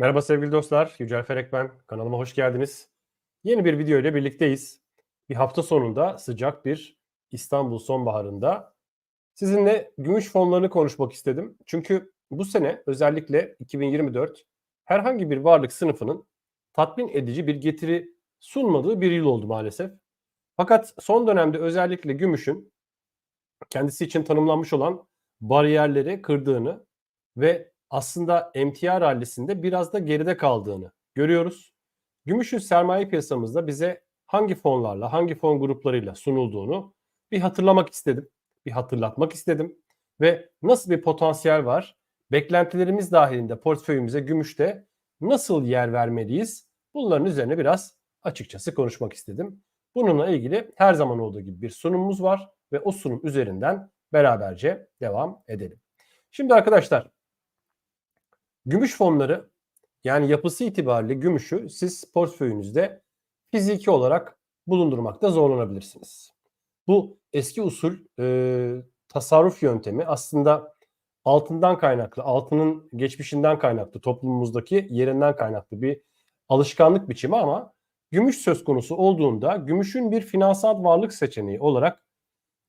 Merhaba sevgili dostlar, Yücel Ferek ben. Kanalıma hoş geldiniz. Yeni bir video ile birlikteyiz. Bir hafta sonunda sıcak bir İstanbul sonbaharında sizinle gümüş fonlarını konuşmak istedim. Çünkü bu sene özellikle 2024 herhangi bir varlık sınıfının tatmin edici bir getiri sunmadığı bir yıl oldu maalesef. Fakat son dönemde özellikle gümüşün kendisi için tanımlanmış olan bariyerleri kırdığını ve aslında emtia rallisinde biraz da geride kaldığını görüyoruz. Gümüşün sermaye piyasamızda bize hangi fonlarla, hangi fon gruplarıyla sunulduğunu bir hatırlamak istedim. Bir hatırlatmak istedim. Ve nasıl bir potansiyel var? Beklentilerimiz dahilinde portföyümüze gümüşte nasıl yer vermeliyiz? Bunların üzerine biraz açıkçası konuşmak istedim. Bununla ilgili her zaman olduğu gibi bir sunumumuz var ve o sunum üzerinden beraberce devam edelim. Şimdi arkadaşlar Gümüş fonları yani yapısı itibariyle gümüşü siz portföyünüzde fiziki olarak bulundurmakta zorlanabilirsiniz. Bu eski usul e, tasarruf yöntemi aslında altından kaynaklı, altının geçmişinden kaynaklı, toplumumuzdaki yerinden kaynaklı bir alışkanlık biçimi ama gümüş söz konusu olduğunda gümüşün bir finansal varlık seçeneği olarak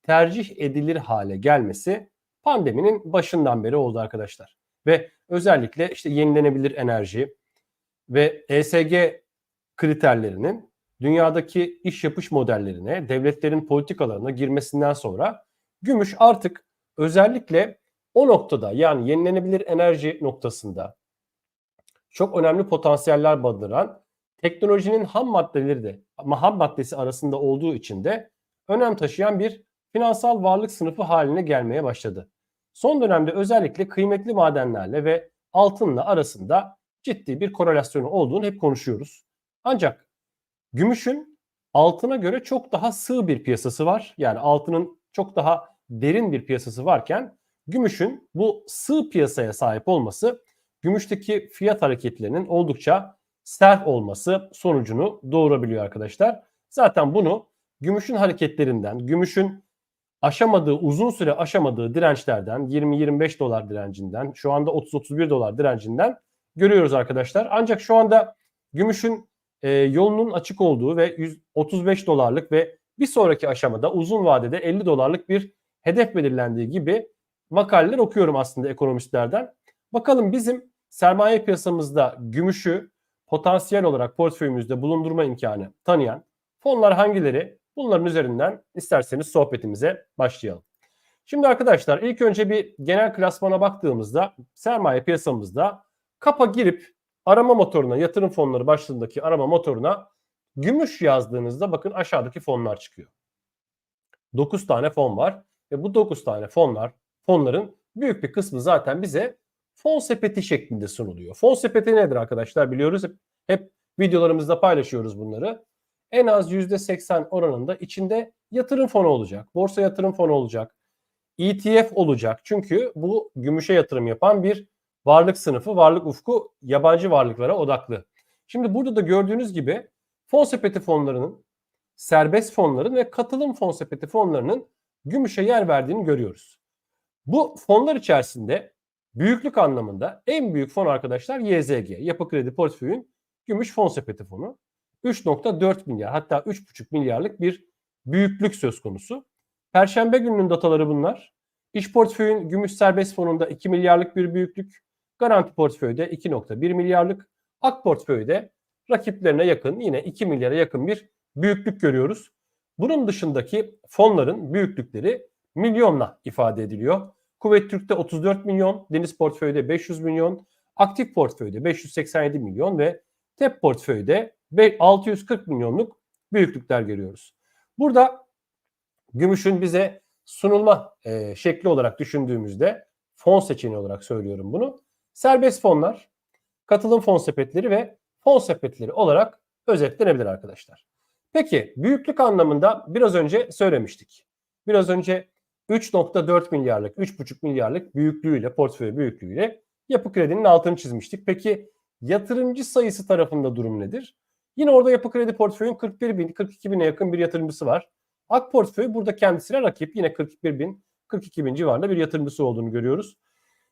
tercih edilir hale gelmesi pandeminin başından beri oldu arkadaşlar. Ve özellikle işte yenilenebilir enerji ve ESG kriterlerinin dünyadaki iş yapış modellerine, devletlerin politikalarına girmesinden sonra gümüş artık özellikle o noktada yani yenilenebilir enerji noktasında çok önemli potansiyeller barındıran teknolojinin ham maddeleri de ham maddesi arasında olduğu için de önem taşıyan bir finansal varlık sınıfı haline gelmeye başladı. Son dönemde özellikle kıymetli madenlerle ve altınla arasında ciddi bir korelasyonu olduğunu hep konuşuyoruz. Ancak gümüşün altına göre çok daha sığ bir piyasası var. Yani altının çok daha derin bir piyasası varken gümüşün bu sığ piyasaya sahip olması gümüşteki fiyat hareketlerinin oldukça sert olması sonucunu doğurabiliyor arkadaşlar. Zaten bunu gümüşün hareketlerinden, gümüşün aşamadığı uzun süre aşamadığı dirençlerden 20-25 dolar direncinden şu anda 30-31 dolar direncinden görüyoruz arkadaşlar. Ancak şu anda gümüşün e, yolunun açık olduğu ve 135 dolarlık ve bir sonraki aşamada uzun vadede 50 dolarlık bir hedef belirlendiği gibi makaleler okuyorum aslında ekonomistlerden. Bakalım bizim sermaye piyasamızda gümüşü potansiyel olarak portföyümüzde bulundurma imkanı tanıyan fonlar hangileri? Bunların üzerinden isterseniz sohbetimize başlayalım. Şimdi arkadaşlar ilk önce bir genel klasmana baktığımızda sermaye piyasamızda kapa girip arama motoruna yatırım fonları başlığındaki arama motoruna gümüş yazdığınızda bakın aşağıdaki fonlar çıkıyor. 9 tane fon var ve bu 9 tane fonlar fonların büyük bir kısmı zaten bize fon sepeti şeklinde sunuluyor. Fon sepeti nedir arkadaşlar biliyoruz hep, hep videolarımızda paylaşıyoruz bunları en az %80 oranında içinde yatırım fonu olacak. Borsa yatırım fonu olacak. ETF olacak. Çünkü bu gümüşe yatırım yapan bir varlık sınıfı, varlık ufku yabancı varlıklara odaklı. Şimdi burada da gördüğünüz gibi fon sepeti fonlarının, serbest fonların ve katılım fon sepeti fonlarının gümüşe yer verdiğini görüyoruz. Bu fonlar içerisinde büyüklük anlamında en büyük fon arkadaşlar YZG, Yapı Kredi Portföy'ün gümüş fon sepeti fonu. 3.4 milyar hatta 3.5 milyarlık bir büyüklük söz konusu. Perşembe gününün dataları bunlar. İş portföyün gümüş serbest fonunda 2 milyarlık bir büyüklük. Garanti portföyde 2.1 milyarlık. Ak portföyde rakiplerine yakın yine 2 milyara yakın bir büyüklük görüyoruz. Bunun dışındaki fonların büyüklükleri milyonla ifade ediliyor. Kuvvet Türk'te 34 milyon, Deniz Portföy'de 500 milyon, Aktif Portföy'de 587 milyon ve TEP Portföy'de 640 milyonluk büyüklükler görüyoruz. Burada gümüşün bize sunulma e, şekli olarak düşündüğümüzde fon seçeneği olarak söylüyorum bunu. Serbest fonlar, katılım fon sepetleri ve fon sepetleri olarak özetlenebilir arkadaşlar. Peki büyüklük anlamında biraz önce söylemiştik. Biraz önce 3.4 milyarlık, 3.5 milyarlık büyüklüğüyle, portföy büyüklüğüyle yapı kredinin altını çizmiştik. Peki yatırımcı sayısı tarafında durum nedir? Yine orada yapı kredi portföyün 41 bin, 42 bine yakın bir yatırımcısı var. Ak portföy burada kendisine rakip yine 41 bin, 42 bin civarında bir yatırımcısı olduğunu görüyoruz.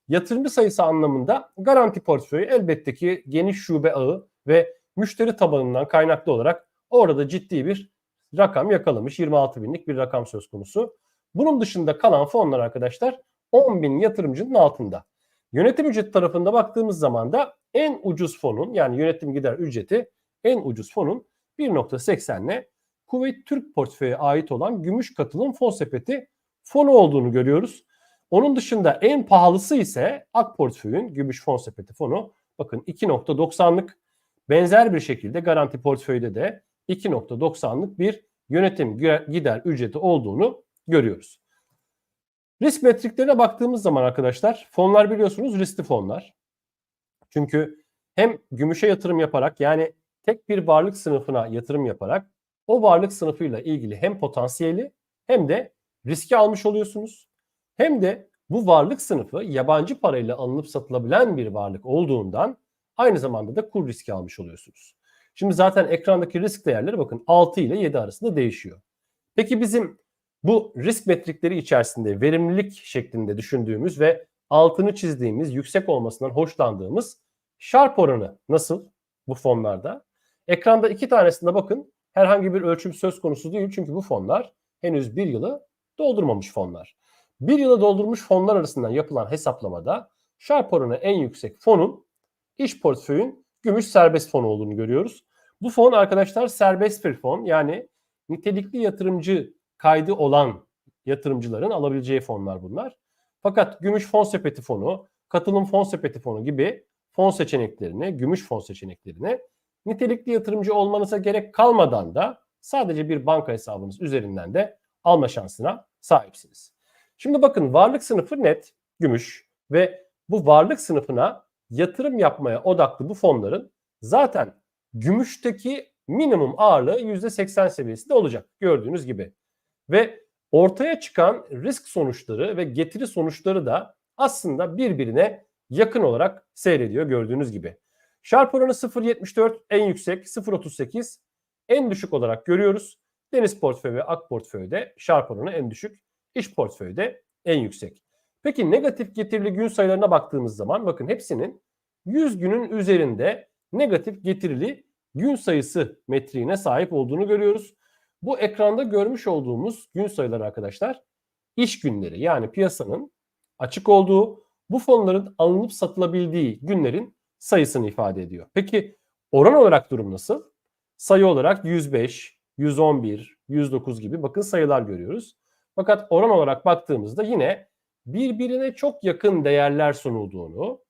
yatırımcı sayısı anlamında garanti portföyü elbette ki geniş şube ağı ve müşteri tabanından kaynaklı olarak orada ciddi bir rakam yakalamış. 26 binlik bir rakam söz konusu. Bunun dışında kalan fonlar arkadaşlar 10 bin yatırımcının altında. Yönetim ücreti tarafında baktığımız zaman da en ucuz fonun yani yönetim gider ücreti en ucuz fonun 1.80 ile Kuveyt Türk portföye ait olan gümüş katılım fon sepeti fonu olduğunu görüyoruz. Onun dışında en pahalısı ise Ak portföyün gümüş fon sepeti fonu. Bakın 2.90'lık benzer bir şekilde garanti portföyde de 2.90'lık bir yönetim gider ücreti olduğunu görüyoruz. Risk metriklerine baktığımız zaman arkadaşlar fonlar biliyorsunuz riskli fonlar. Çünkü hem gümüşe yatırım yaparak yani tek bir varlık sınıfına yatırım yaparak o varlık sınıfıyla ilgili hem potansiyeli hem de riski almış oluyorsunuz. Hem de bu varlık sınıfı yabancı parayla alınıp satılabilen bir varlık olduğundan aynı zamanda da kur riski almış oluyorsunuz. Şimdi zaten ekrandaki risk değerleri bakın 6 ile 7 arasında değişiyor. Peki bizim bu risk metrikleri içerisinde verimlilik şeklinde düşündüğümüz ve altını çizdiğimiz, yüksek olmasından hoşlandığımız Sharp oranı nasıl bu fonlarda? Ekranda iki tanesinde bakın herhangi bir ölçüm söz konusu değil çünkü bu fonlar henüz bir yılı doldurmamış fonlar. Bir yılı doldurmuş fonlar arasından yapılan hesaplamada Sharp oranı en yüksek fonun iş portföyün gümüş serbest fonu olduğunu görüyoruz. Bu fon arkadaşlar serbest bir fon yani nitelikli yatırımcı kaydı olan yatırımcıların alabileceği fonlar bunlar. Fakat gümüş fon sepeti fonu, katılım fon sepeti fonu gibi fon seçeneklerine, gümüş fon seçeneklerine nitelikli yatırımcı olmanıza gerek kalmadan da sadece bir banka hesabınız üzerinden de alma şansına sahipsiniz. Şimdi bakın varlık sınıfı net, gümüş ve bu varlık sınıfına yatırım yapmaya odaklı bu fonların zaten gümüşteki minimum ağırlığı %80 seviyesinde olacak gördüğünüz gibi. Ve ortaya çıkan risk sonuçları ve getiri sonuçları da aslında birbirine yakın olarak seyrediyor gördüğünüz gibi. Sharp oranı 0.74 en yüksek 0.38 en düşük olarak görüyoruz. Deniz portföyü ve ak portföyde Sharp oranı en düşük, iş portföyde en yüksek. Peki negatif getirili gün sayılarına baktığımız zaman bakın hepsinin 100 günün üzerinde negatif getirili gün sayısı metriğine sahip olduğunu görüyoruz. Bu ekranda görmüş olduğumuz gün sayıları arkadaşlar iş günleri yani piyasanın açık olduğu bu fonların alınıp satılabildiği günlerin sayısını ifade ediyor. Peki oran olarak durum nasıl? Sayı olarak 105, 111, 109 gibi bakın sayılar görüyoruz. Fakat oran olarak baktığımızda yine birbirine çok yakın değerler sunulduğunu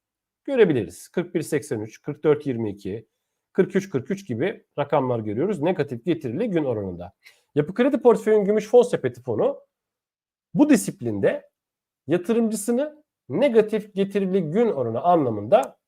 görebiliriz. 41.83, 44.22, 43-43 gibi rakamlar görüyoruz negatif getirili gün oranında. Yapı Kredi Portföyün Gümüş Fon Sepeti fonu bu disiplinde yatırımcısını negatif getirili gün oranı anlamında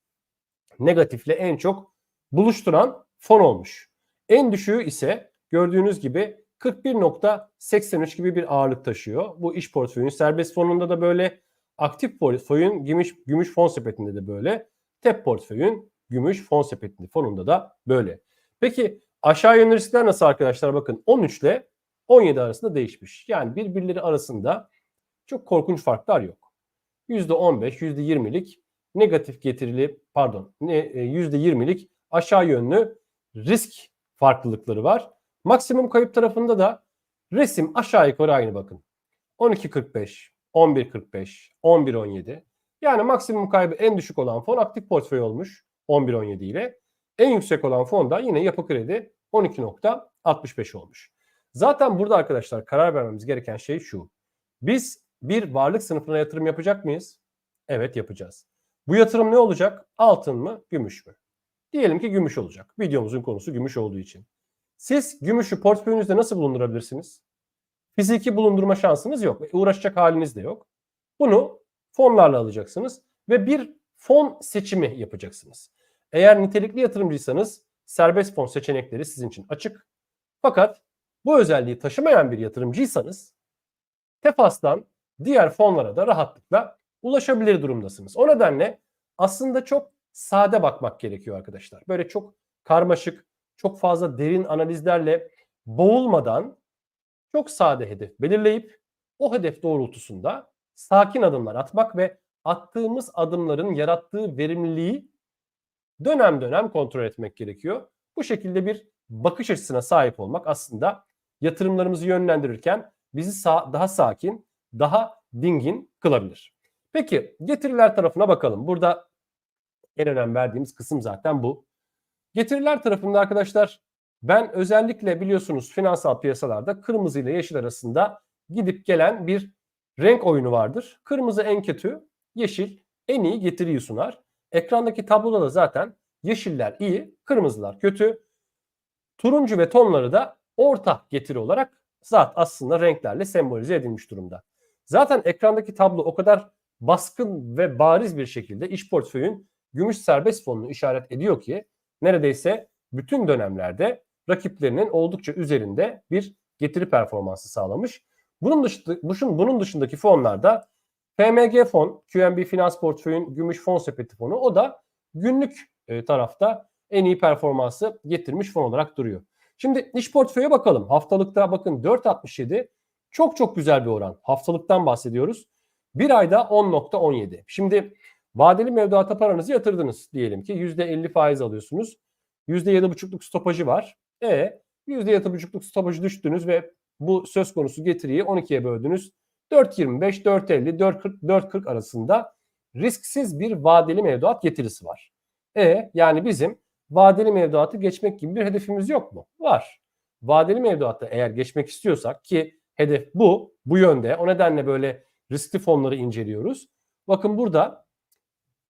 negatifle en çok buluşturan fon olmuş. En düşüğü ise gördüğünüz gibi 41.83 gibi bir ağırlık taşıyor. Bu iş portföyün serbest fonunda da böyle, aktif portföyün gümüş, gümüş fon sepetinde de böyle, TEP portföyün gümüş fon sepetinde fonunda da böyle. Peki aşağı yönlü riskler nasıl arkadaşlar? Bakın 13 ile 17 arasında değişmiş. Yani birbirleri arasında çok korkunç farklar yok. %15, %20'lik negatif getirili pardon %20'lik e, aşağı yönlü risk farklılıkları var. Maksimum kayıp tarafında da resim aşağı yukarı aynı bakın. 12.45, 11.45, 11.17. Yani maksimum kaybı en düşük olan fon aktif portföy olmuş 11.17 ile. En yüksek olan fon da yine yapı kredi 12.65 olmuş. Zaten burada arkadaşlar karar vermemiz gereken şey şu. Biz bir varlık sınıfına yatırım yapacak mıyız? Evet yapacağız. Bu yatırım ne olacak? Altın mı, gümüş mü? Diyelim ki gümüş olacak. Videomuzun konusu gümüş olduğu için. Siz gümüşü portföyünüzde nasıl bulundurabilirsiniz? Fiziki bulundurma şansınız yok. Uğraşacak haliniz de yok. Bunu fonlarla alacaksınız ve bir fon seçimi yapacaksınız. Eğer nitelikli yatırımcıysanız serbest fon seçenekleri sizin için açık. Fakat bu özelliği taşımayan bir yatırımcıysanız Tefas'tan diğer fonlara da rahatlıkla ulaşabilir durumdasınız. O nedenle aslında çok sade bakmak gerekiyor arkadaşlar. Böyle çok karmaşık, çok fazla derin analizlerle boğulmadan çok sade hedef belirleyip o hedef doğrultusunda sakin adımlar atmak ve attığımız adımların yarattığı verimliliği dönem dönem kontrol etmek gerekiyor. Bu şekilde bir bakış açısına sahip olmak aslında yatırımlarımızı yönlendirirken bizi daha sakin, daha dingin kılabilir. Peki getiriler tarafına bakalım. Burada en önem verdiğimiz kısım zaten bu. Getiriler tarafında arkadaşlar ben özellikle biliyorsunuz finansal piyasalarda kırmızı ile yeşil arasında gidip gelen bir renk oyunu vardır. Kırmızı en kötü, yeşil en iyi getiriyi sunar. Ekrandaki tabloda da zaten yeşiller iyi, kırmızılar kötü. Turuncu ve tonları da orta getiri olarak zat aslında renklerle sembolize edilmiş durumda. Zaten ekrandaki tablo o kadar baskın ve bariz bir şekilde iş portföyün gümüş serbest fonunu işaret ediyor ki neredeyse bütün dönemlerde rakiplerinin oldukça üzerinde bir getiri performansı sağlamış. Bunun dışında, bunun dışındaki fonlarda PMG fon, QNB Finans Portföy'ün gümüş fon sepeti fonu o da günlük e, tarafta en iyi performansı getirmiş fon olarak duruyor. Şimdi iş portföye bakalım. Haftalıkta bakın 4.67 çok çok güzel bir oran. Haftalıktan bahsediyoruz. Bir ayda 10.17. Şimdi vadeli mevduata paranızı yatırdınız diyelim ki %50 faiz alıyorsunuz. %7.5'luk stopajı var. E %7.5'luk stopajı düştünüz ve bu söz konusu getiriyi 12'ye böldünüz. 4.25, 4.50, 4.40, 4.40 arasında risksiz bir vadeli mevduat getirisi var. E yani bizim vadeli mevduatı geçmek gibi bir hedefimiz yok mu? Var. Vadeli mevduatta eğer geçmek istiyorsak ki hedef bu, bu yönde. O nedenle böyle riskli fonları inceliyoruz. Bakın burada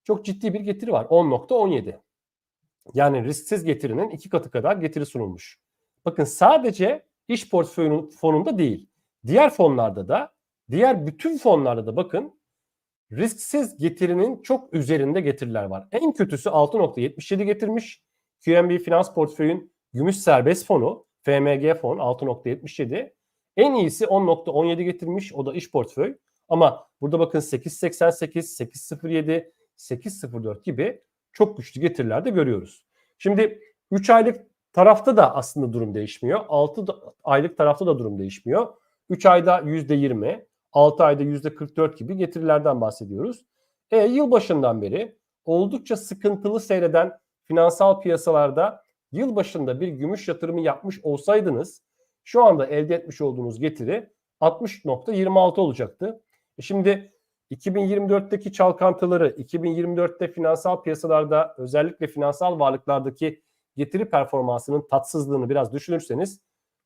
çok ciddi bir getiri var. 10.17. Yani risksiz getirinin iki katı kadar getiri sunulmuş. Bakın sadece iş portföyünün fonunda değil. Diğer fonlarda da, diğer bütün fonlarda da bakın risksiz getirinin çok üzerinde getiriler var. En kötüsü 6.77 getirmiş. QNB Finans Portföy'ün gümüş serbest fonu, FMG fon 6.77. En iyisi 10.17 getirmiş. O da iş portföy. Ama burada bakın 8.88, 8.07, 8.04 gibi çok güçlü getiriler de görüyoruz. Şimdi 3 aylık tarafta da aslında durum değişmiyor. 6 aylık tarafta da durum değişmiyor. 3 ayda %20, 6 ayda %44 gibi getirilerden bahsediyoruz. E, yılbaşından beri oldukça sıkıntılı seyreden finansal piyasalarda yılbaşında bir gümüş yatırımı yapmış olsaydınız şu anda elde etmiş olduğunuz getiri 60.26 olacaktı. E şimdi 2024'teki çalkantıları, 2024'te finansal piyasalarda özellikle finansal varlıklardaki getiri performansının tatsızlığını biraz düşünürseniz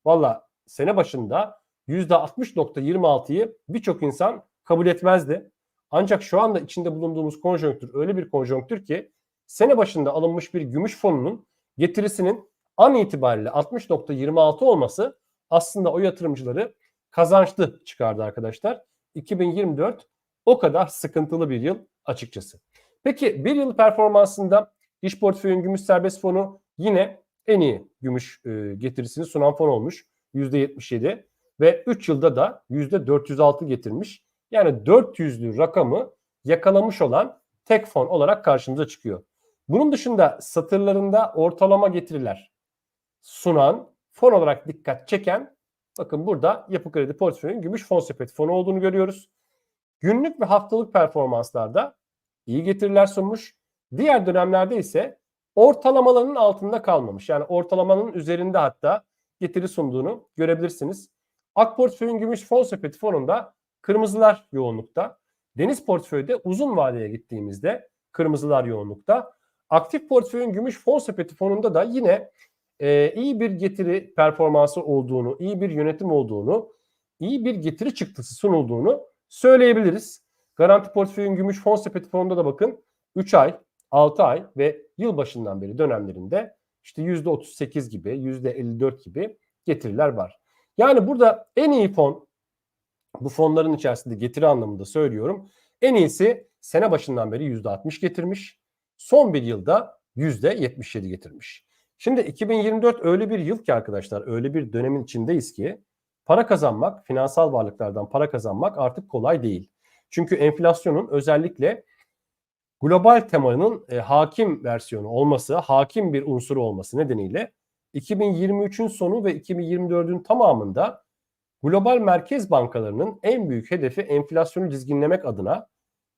valla sene başında %60.26'yı birçok insan kabul etmezdi. Ancak şu anda içinde bulunduğumuz konjonktür öyle bir konjonktür ki sene başında alınmış bir gümüş fonunun getirisinin an itibariyle 60.26 olması aslında o yatırımcıları kazançlı çıkardı arkadaşlar. 2024 o kadar sıkıntılı bir yıl açıkçası. Peki bir yıl performansında iş portföyün gümüş serbest fonu yine en iyi gümüş e, getirisini sunan fon olmuş. %77 ve 3 yılda da %406 getirmiş. Yani 400'lü rakamı yakalamış olan tek fon olarak karşımıza çıkıyor. Bunun dışında satırlarında ortalama getiriler sunan, fon olarak dikkat çeken bakın burada Yapı Kredi Portföyü'nün gümüş fon sepeti fonu olduğunu görüyoruz. Günlük ve haftalık performanslarda iyi getiriler sunmuş. Diğer dönemlerde ise ortalamaların altında kalmamış. Yani ortalamanın üzerinde hatta getiri sunduğunu görebilirsiniz. Ak portföyün gümüş fon sepeti fonunda kırmızılar yoğunlukta. Deniz portföyde uzun vadeye gittiğimizde kırmızılar yoğunlukta. Aktif portföyün gümüş fon sepeti fonunda da yine e, iyi bir getiri performansı olduğunu, iyi bir yönetim olduğunu, iyi bir getiri çıktısı sunulduğunu söyleyebiliriz. Garanti portföyün gümüş fon sepeti fonunda da bakın 3 ay, 6 ay ve yılbaşından beri dönemlerinde işte %38 gibi, %54 gibi getiriler var. Yani burada en iyi fon bu fonların içerisinde getiri anlamında söylüyorum. En iyisi sene başından beri %60 getirmiş. Son bir yılda %77 getirmiş. Şimdi 2024 öyle bir yıl ki arkadaşlar öyle bir dönemin içindeyiz ki para kazanmak, finansal varlıklardan para kazanmak artık kolay değil. Çünkü enflasyonun özellikle global temanın e, hakim versiyonu olması, hakim bir unsuru olması nedeniyle 2023'ün sonu ve 2024'ün tamamında global merkez bankalarının en büyük hedefi enflasyonu dizginlemek adına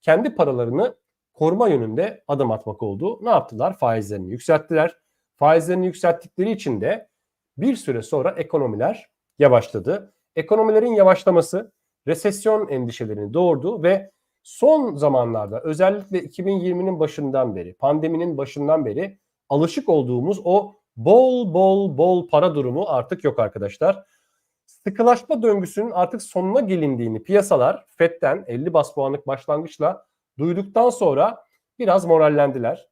kendi paralarını koruma yönünde adım atmak oldu. Ne yaptılar? Faizlerini yükselttiler. Faizlerini yükselttikleri için de bir süre sonra ekonomiler yavaşladı. Ekonomilerin yavaşlaması resesyon endişelerini doğurdu ve son zamanlarda özellikle 2020'nin başından beri, pandeminin başından beri alışık olduğumuz o bol bol bol para durumu artık yok arkadaşlar. Sıkılaşma döngüsünün artık sonuna gelindiğini piyasalar FED'den 50 bas puanlık başlangıçla duyduktan sonra biraz morallendiler.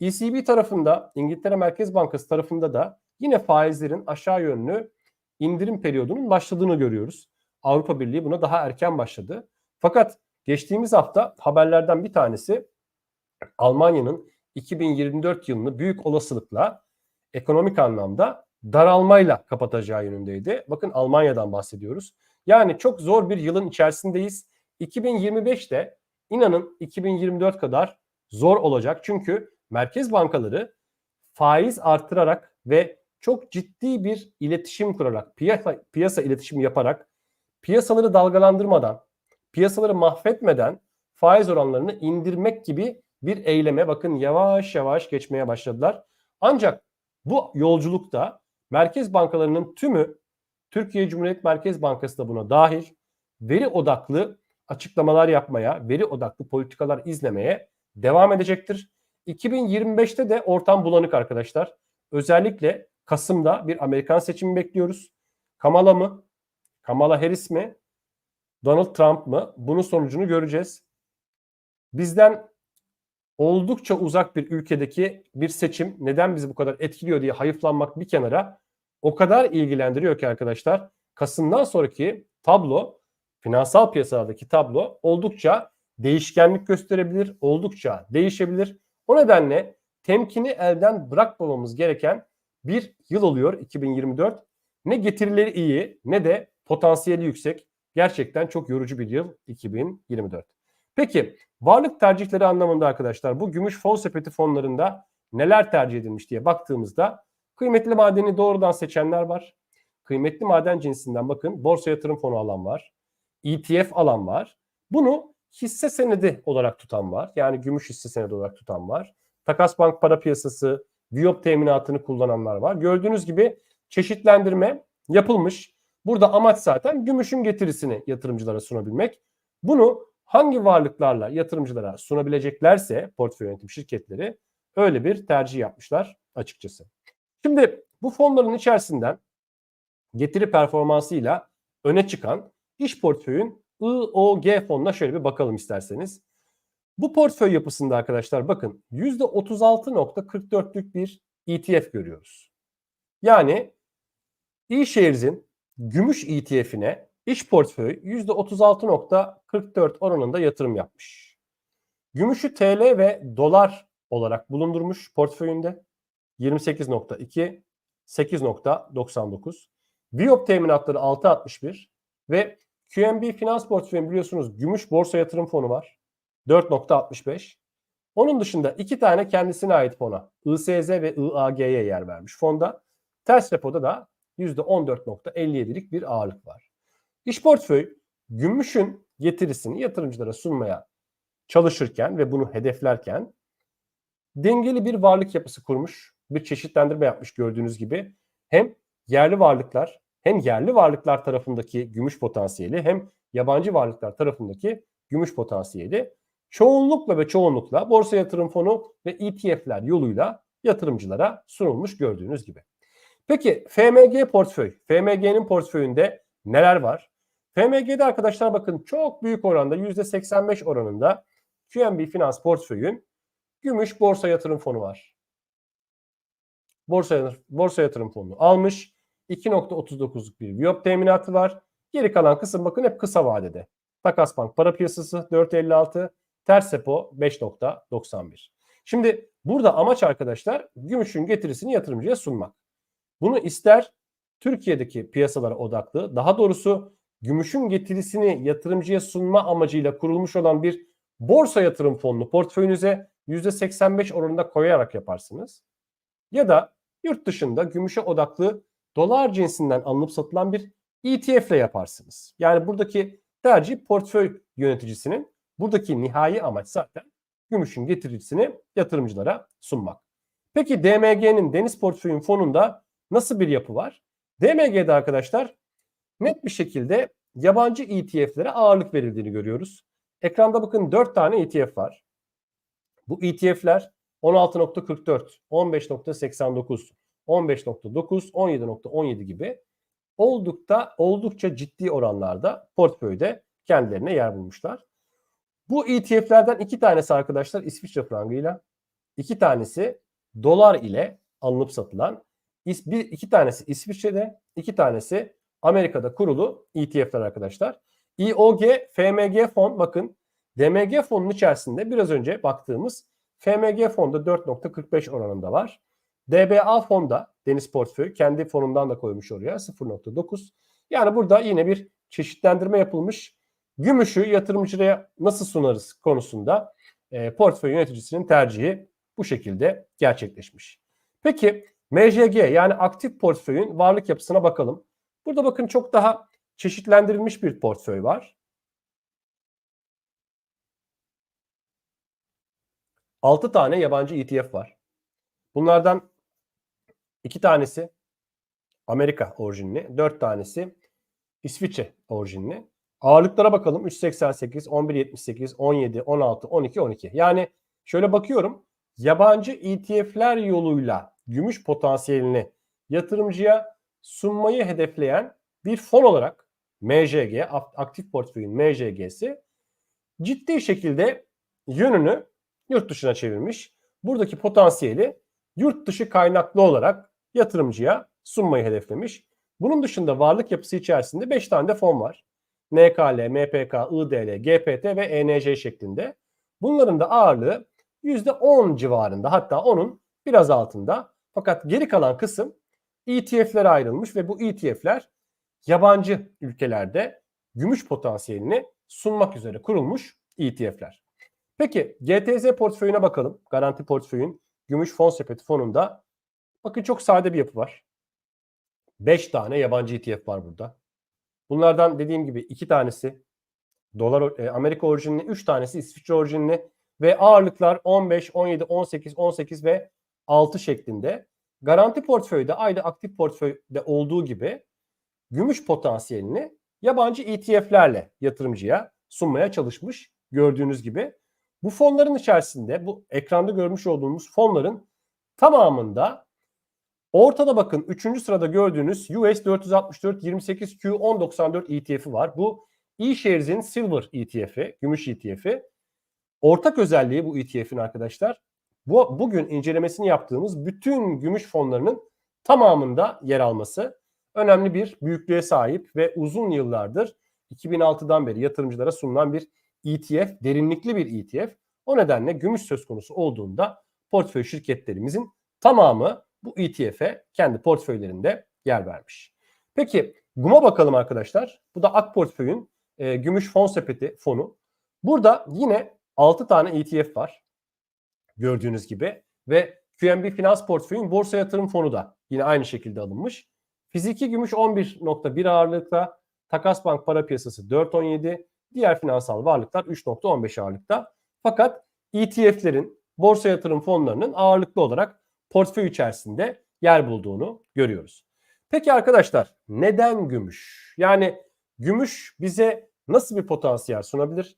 ECB tarafında, İngiltere Merkez Bankası tarafında da yine faizlerin aşağı yönlü indirim periyodunun başladığını görüyoruz. Avrupa Birliği buna daha erken başladı. Fakat geçtiğimiz hafta haberlerden bir tanesi Almanya'nın 2024 yılını büyük olasılıkla ekonomik anlamda daralmayla kapatacağı yönündeydi. Bakın Almanya'dan bahsediyoruz. Yani çok zor bir yılın içerisindeyiz. 2025'te inanın 2024 kadar zor olacak. Çünkü merkez bankaları faiz artırarak ve çok ciddi bir iletişim kurarak, piyasa, piyasa iletişimi yaparak, piyasaları dalgalandırmadan, piyasaları mahvetmeden faiz oranlarını indirmek gibi bir eyleme bakın yavaş yavaş geçmeye başladılar. Ancak bu yolculukta merkez bankalarının tümü Türkiye Cumhuriyet Merkez Bankası da buna dahil veri odaklı açıklamalar yapmaya, veri odaklı politikalar izlemeye devam edecektir. 2025'te de ortam bulanık arkadaşlar. Özellikle Kasım'da bir Amerikan seçimi bekliyoruz. Kamala mı? Kamala Harris mi? Donald Trump mı? Bunun sonucunu göreceğiz. Bizden oldukça uzak bir ülkedeki bir seçim neden bizi bu kadar etkiliyor diye hayıflanmak bir kenara o kadar ilgilendiriyor ki arkadaşlar. Kasım'dan sonraki tablo, finansal piyasalardaki tablo oldukça değişkenlik gösterebilir, oldukça değişebilir. O nedenle temkini elden bırakmamamız gereken bir yıl oluyor 2024. Ne getirileri iyi ne de potansiyeli yüksek. Gerçekten çok yorucu bir yıl 2024. Peki varlık tercihleri anlamında arkadaşlar bu gümüş fon sepeti fonlarında neler tercih edilmiş diye baktığımızda kıymetli madeni doğrudan seçenler var. Kıymetli maden cinsinden bakın borsa yatırım fonu alan var. ETF alan var. Bunu hisse senedi olarak tutan var. Yani gümüş hisse senedi olarak tutan var. Takas bank para piyasası, Viyop teminatını kullananlar var. Gördüğünüz gibi çeşitlendirme yapılmış. Burada amaç zaten gümüşün getirisini yatırımcılara sunabilmek. Bunu hangi varlıklarla yatırımcılara sunabileceklerse portföy yönetim şirketleri öyle bir tercih yapmışlar açıkçası. Şimdi bu fonların içerisinden getiri performansıyla öne çıkan iş portföyün IOG fonuna şöyle bir bakalım isterseniz. Bu portföy yapısında arkadaşlar bakın %36.44'lük bir ETF görüyoruz. Yani eShares'in gümüş ETF'ine iş portföy %36.44 oranında yatırım yapmış. Gümüşü TL ve dolar olarak bulundurmuş portföyünde 28.2, 8.99. Viyop teminatları 6.61 ve QNB Finans Portföyü biliyorsunuz gümüş borsa yatırım fonu var. 4.65. Onun dışında iki tane kendisine ait fona ISZ ve IAG'ye yer vermiş fonda. Ters repoda da %14.57'lik bir ağırlık var. İş portföy gümüşün getirisini yatırımcılara sunmaya çalışırken ve bunu hedeflerken dengeli bir varlık yapısı kurmuş, bir çeşitlendirme yapmış gördüğünüz gibi. Hem yerli varlıklar hem yerli varlıklar tarafındaki gümüş potansiyeli hem yabancı varlıklar tarafındaki gümüş potansiyeli çoğunlukla ve çoğunlukla borsa yatırım fonu ve ETF'ler yoluyla yatırımcılara sunulmuş gördüğünüz gibi. Peki FMG portföy. FMG'nin portföyünde neler var? FMG'de arkadaşlar bakın çok büyük oranda %85 oranında QNB Finans portföyün gümüş borsa yatırım fonu var. Borsa, borsa yatırım fonunu almış. 2.39'luk bir Viyop teminatı var. Geri kalan kısım bakın hep kısa vadede. Takas Bank para piyasası 4.56, ters repo 5.91. Şimdi burada amaç arkadaşlar gümüşün getirisini yatırımcıya sunmak. Bunu ister Türkiye'deki piyasalara odaklı, daha doğrusu gümüşün getirisini yatırımcıya sunma amacıyla kurulmuş olan bir borsa yatırım fonunu portföyünüze %85 oranında koyarak yaparsınız. Ya da yurt dışında gümüşe odaklı dolar cinsinden alınıp satılan bir ETF ile yaparsınız. Yani buradaki tercih portföy yöneticisinin Buradaki nihai amaç zaten gümüşün getiricisini yatırımcılara sunmak. Peki DMG'nin deniz portföyün fonunda nasıl bir yapı var? DMG'de arkadaşlar net bir şekilde yabancı ETF'lere ağırlık verildiğini görüyoruz. Ekranda bakın 4 tane ETF var. Bu ETF'ler 16.44, 15.89, 15.9, 17.17 gibi oldukça oldukça ciddi oranlarda portföyde kendilerine yer bulmuşlar. Bu ETF'lerden iki tanesi arkadaşlar İsviçre frangıyla, iki tanesi dolar ile alınıp satılan, bir iki tanesi İsviçre'de, iki tanesi Amerika'da kurulu ETF'ler arkadaşlar. IOG, FMG fon bakın DMG fonun içerisinde biraz önce baktığımız FMG fonda 4.45 oranında var. DBA fonda Deniz Portföy kendi fonundan da koymuş oraya 0.9. Yani burada yine bir çeşitlendirme yapılmış. Gümüşü yatırımcıya nasıl sunarız konusunda e, portföy yöneticisinin tercihi bu şekilde gerçekleşmiş. Peki MJG yani aktif portföyün varlık yapısına bakalım. Burada bakın çok daha çeşitlendirilmiş bir portföy var. 6 tane yabancı ETF var. Bunlardan 2 tanesi Amerika orijinli, 4 tanesi İsviçre orijinli. Ağırlıklara bakalım. 3.88, 11.78, 17, 16, 12, 12. Yani şöyle bakıyorum. Yabancı ETF'ler yoluyla gümüş potansiyelini yatırımcıya sunmayı hedefleyen bir fon olarak MJG, aktif portföyün MJG'si ciddi şekilde yönünü yurt dışına çevirmiş. Buradaki potansiyeli yurt dışı kaynaklı olarak yatırımcıya sunmayı hedeflemiş. Bunun dışında varlık yapısı içerisinde 5 tane de fon var. NKL, MPK, IDL, GPT ve ENJ şeklinde. Bunların da ağırlığı %10 civarında hatta onun biraz altında. Fakat geri kalan kısım ETF'lere ayrılmış ve bu ETF'ler yabancı ülkelerde gümüş potansiyelini sunmak üzere kurulmuş ETF'ler. Peki GTZ portföyüne bakalım. Garanti portföyün gümüş fon sepeti fonunda. Bakın çok sade bir yapı var. 5 tane yabancı ETF var burada. Bunlardan dediğim gibi 2 tanesi dolar e, Amerika orijinli, 3 tanesi İsviçre orijinli ve ağırlıklar 15, 17, 18, 18 ve 6 şeklinde. Garanti portföyde aynı aktif portföyde olduğu gibi gümüş potansiyelini yabancı ETF'lerle yatırımcıya sunmaya çalışmış gördüğünüz gibi. Bu fonların içerisinde bu ekranda görmüş olduğumuz fonların tamamında ortada bakın 3. sırada gördüğünüz US 464 28 Q 1094 ETF'i var. Bu eShares'in Silver ETF'i, gümüş ETF'i. Ortak özelliği bu ETF'in arkadaşlar. Bu bugün incelemesini yaptığımız bütün gümüş fonlarının tamamında yer alması önemli bir büyüklüğe sahip ve uzun yıllardır 2006'dan beri yatırımcılara sunulan bir ETF, derinlikli bir ETF. O nedenle gümüş söz konusu olduğunda portföy şirketlerimizin tamamı bu ETF'e kendi portföylerinde yer vermiş. Peki GUM'a bakalım arkadaşlar. Bu da AK Portföy'ün e, gümüş fon sepeti fonu. Burada yine 6 tane ETF var. Gördüğünüz gibi ve QNB Finans Portföy'ün borsa yatırım fonu da yine aynı şekilde alınmış. Fiziki gümüş 11.1 ağırlıkta, Takas Bank para piyasası 4.17, Diğer finansal varlıklar 3.15 ağırlıkta. Fakat ETF'lerin, borsa yatırım fonlarının ağırlıklı olarak portföy içerisinde yer bulduğunu görüyoruz. Peki arkadaşlar neden gümüş? Yani gümüş bize nasıl bir potansiyel sunabilir?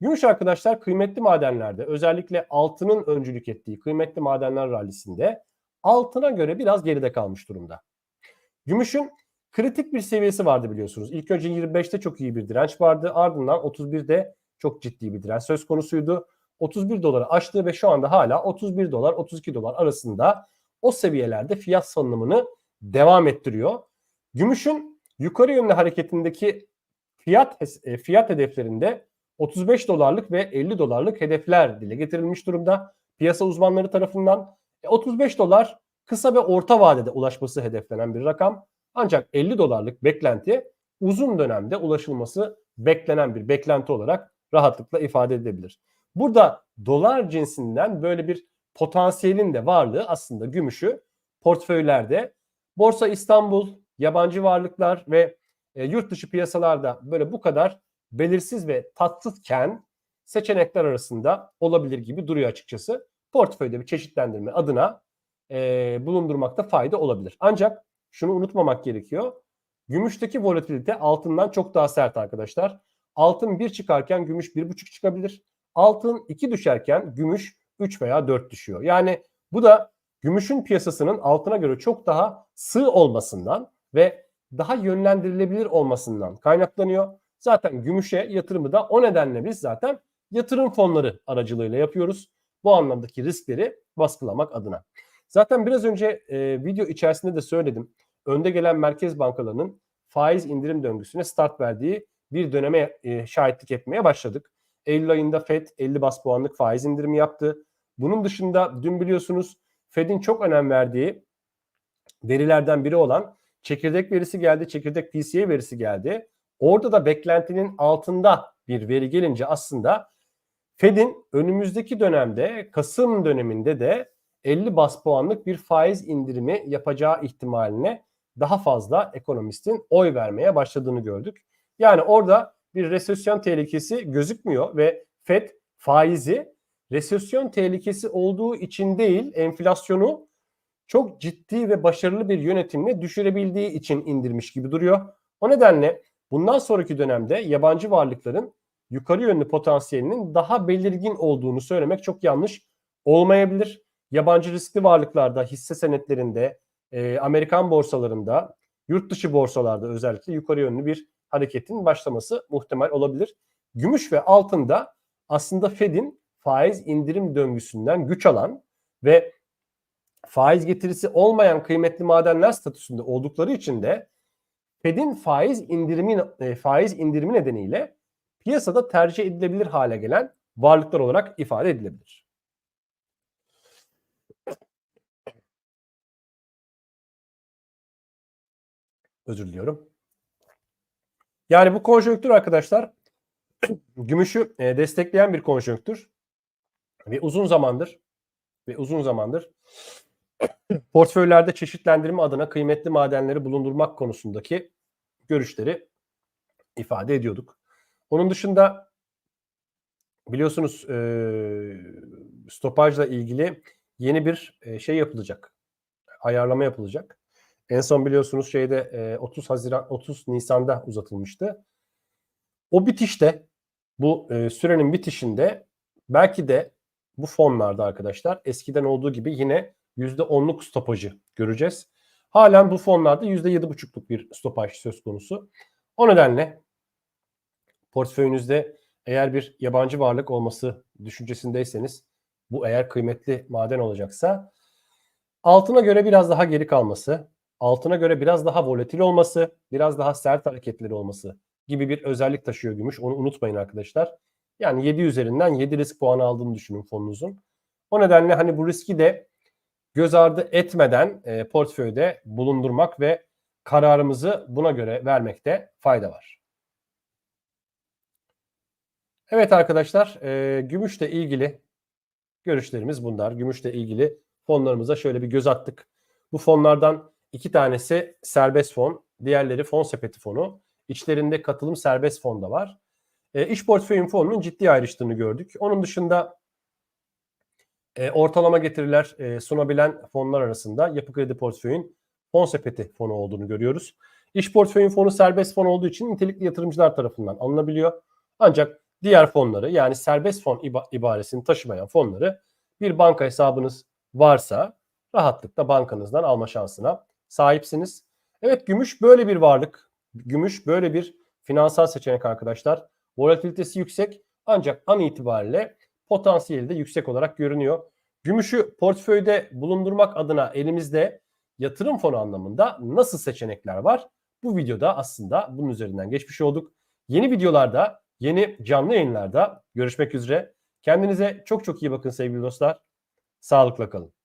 Gümüş arkadaşlar kıymetli madenlerde özellikle altının öncülük ettiği kıymetli madenler rallisinde altına göre biraz geride kalmış durumda. Gümüşün kritik bir seviyesi vardı biliyorsunuz. İlk önce 25'te çok iyi bir direnç vardı. Ardından 31'de çok ciddi bir direnç söz konusuydu. 31 doları aştı ve şu anda hala 31 dolar 32 dolar arasında o seviyelerde fiyat salınımını devam ettiriyor. Gümüşün yukarı yönlü hareketindeki fiyat e, fiyat hedeflerinde 35 dolarlık ve 50 dolarlık hedefler dile getirilmiş durumda. Piyasa uzmanları tarafından 35 e, dolar kısa ve orta vadede ulaşması hedeflenen bir rakam. Ancak 50 dolarlık beklenti uzun dönemde ulaşılması beklenen bir beklenti olarak rahatlıkla ifade edilebilir. Burada dolar cinsinden böyle bir potansiyelin de varlığı aslında gümüşü portföylerde Borsa İstanbul, yabancı varlıklar ve e, yurt dışı piyasalarda böyle bu kadar belirsiz ve tatsızken seçenekler arasında olabilir gibi duruyor açıkçası. Portföyde bir çeşitlendirme adına e, bulundurmakta fayda olabilir. Ancak şunu unutmamak gerekiyor. Gümüşteki volatilite altından çok daha sert arkadaşlar. Altın 1 çıkarken gümüş 1,5 çıkabilir. Altın 2 düşerken gümüş 3 veya 4 düşüyor. Yani bu da gümüşün piyasasının altına göre çok daha sığ olmasından ve daha yönlendirilebilir olmasından kaynaklanıyor. Zaten gümüşe yatırımı da o nedenle biz zaten yatırım fonları aracılığıyla yapıyoruz. Bu anlamdaki riskleri baskılamak adına. Zaten biraz önce e, video içerisinde de söyledim. Önde gelen merkez bankalarının faiz indirim döngüsüne start verdiği bir döneme e, şahitlik etmeye başladık. Eylül ayında FED 50 bas puanlık faiz indirimi yaptı. Bunun dışında dün biliyorsunuz FED'in çok önem verdiği verilerden biri olan çekirdek verisi geldi, çekirdek PCE verisi geldi. Orada da beklentinin altında bir veri gelince aslında Fed'in önümüzdeki dönemde Kasım döneminde de 50 bas puanlık bir faiz indirimi yapacağı ihtimaline daha fazla ekonomistin oy vermeye başladığını gördük. Yani orada bir resesyon tehlikesi gözükmüyor ve Fed faizi resesyon tehlikesi olduğu için değil enflasyonu çok ciddi ve başarılı bir yönetimle düşürebildiği için indirmiş gibi duruyor. O nedenle bundan sonraki dönemde yabancı varlıkların yukarı yönlü potansiyelinin daha belirgin olduğunu söylemek çok yanlış olmayabilir. Yabancı riskli varlıklarda, hisse senetlerinde, e, Amerikan borsalarında, yurt dışı borsalarda özellikle yukarı yönlü bir hareketin başlaması muhtemel olabilir. Gümüş ve altında aslında Fed'in faiz indirim döngüsünden güç alan ve faiz getirisi olmayan kıymetli madenler statüsünde oldukları için de Fed'in faiz indirimi e, faiz indirimi nedeniyle piyasada tercih edilebilir hale gelen varlıklar olarak ifade edilebilir. Özür diliyorum. Yani bu konjonktür arkadaşlar gümüşü e, destekleyen bir konjonktür ve uzun zamandır ve uzun zamandır portföylerde çeşitlendirme adına kıymetli madenleri bulundurmak konusundaki görüşleri ifade ediyorduk. Onun dışında biliyorsunuz e, stopajla ilgili yeni bir e, şey yapılacak. Ayarlama yapılacak. En son biliyorsunuz şeyde e, 30 Haziran 30 Nisan'da uzatılmıştı. O bitişte bu e, sürenin bitişinde belki de bu fonlarda arkadaşlar eskiden olduğu gibi yine %10'luk stopajı göreceğiz. Halen bu fonlarda %7,5'luk bir stopaj söz konusu. O nedenle portföyünüzde eğer bir yabancı varlık olması düşüncesindeyseniz bu eğer kıymetli maden olacaksa altına göre biraz daha geri kalması, altına göre biraz daha volatil olması, biraz daha sert hareketleri olması gibi bir özellik taşıyor gümüş. Onu unutmayın arkadaşlar. Yani 7 üzerinden 7 risk puanı aldığını düşünün fonunuzun. O nedenle hani bu riski de göz ardı etmeden e, portföyde bulundurmak ve kararımızı buna göre vermekte fayda var. Evet arkadaşlar, e, gümüşle ilgili görüşlerimiz bunlar. Gümüşle ilgili fonlarımıza şöyle bir göz attık. Bu fonlardan iki tanesi serbest fon, diğerleri fon sepeti fonu. İçlerinde katılım serbest fon da var. E, iş portföyün fonunun ciddi ayrıştığını gördük. Onun dışında e, ortalama getiriler e, sunabilen fonlar arasında yapı kredi portföyün fon sepeti fonu olduğunu görüyoruz. İş portföyün fonu serbest fon olduğu için nitelikli yatırımcılar tarafından alınabiliyor. Ancak diğer fonları yani serbest fon iba- ibaresini taşımayan fonları bir banka hesabınız varsa rahatlıkla bankanızdan alma şansına sahipsiniz. Evet gümüş böyle bir varlık. Gümüş böyle bir finansal seçenek arkadaşlar. Volatilitesi yüksek ancak an itibariyle potansiyeli de yüksek olarak görünüyor. Gümüşü portföyde bulundurmak adına elimizde yatırım fonu anlamında nasıl seçenekler var? Bu videoda aslında bunun üzerinden geçmiş olduk. Yeni videolarda, yeni canlı yayınlarda görüşmek üzere. Kendinize çok çok iyi bakın sevgili dostlar. Sağlıkla kalın.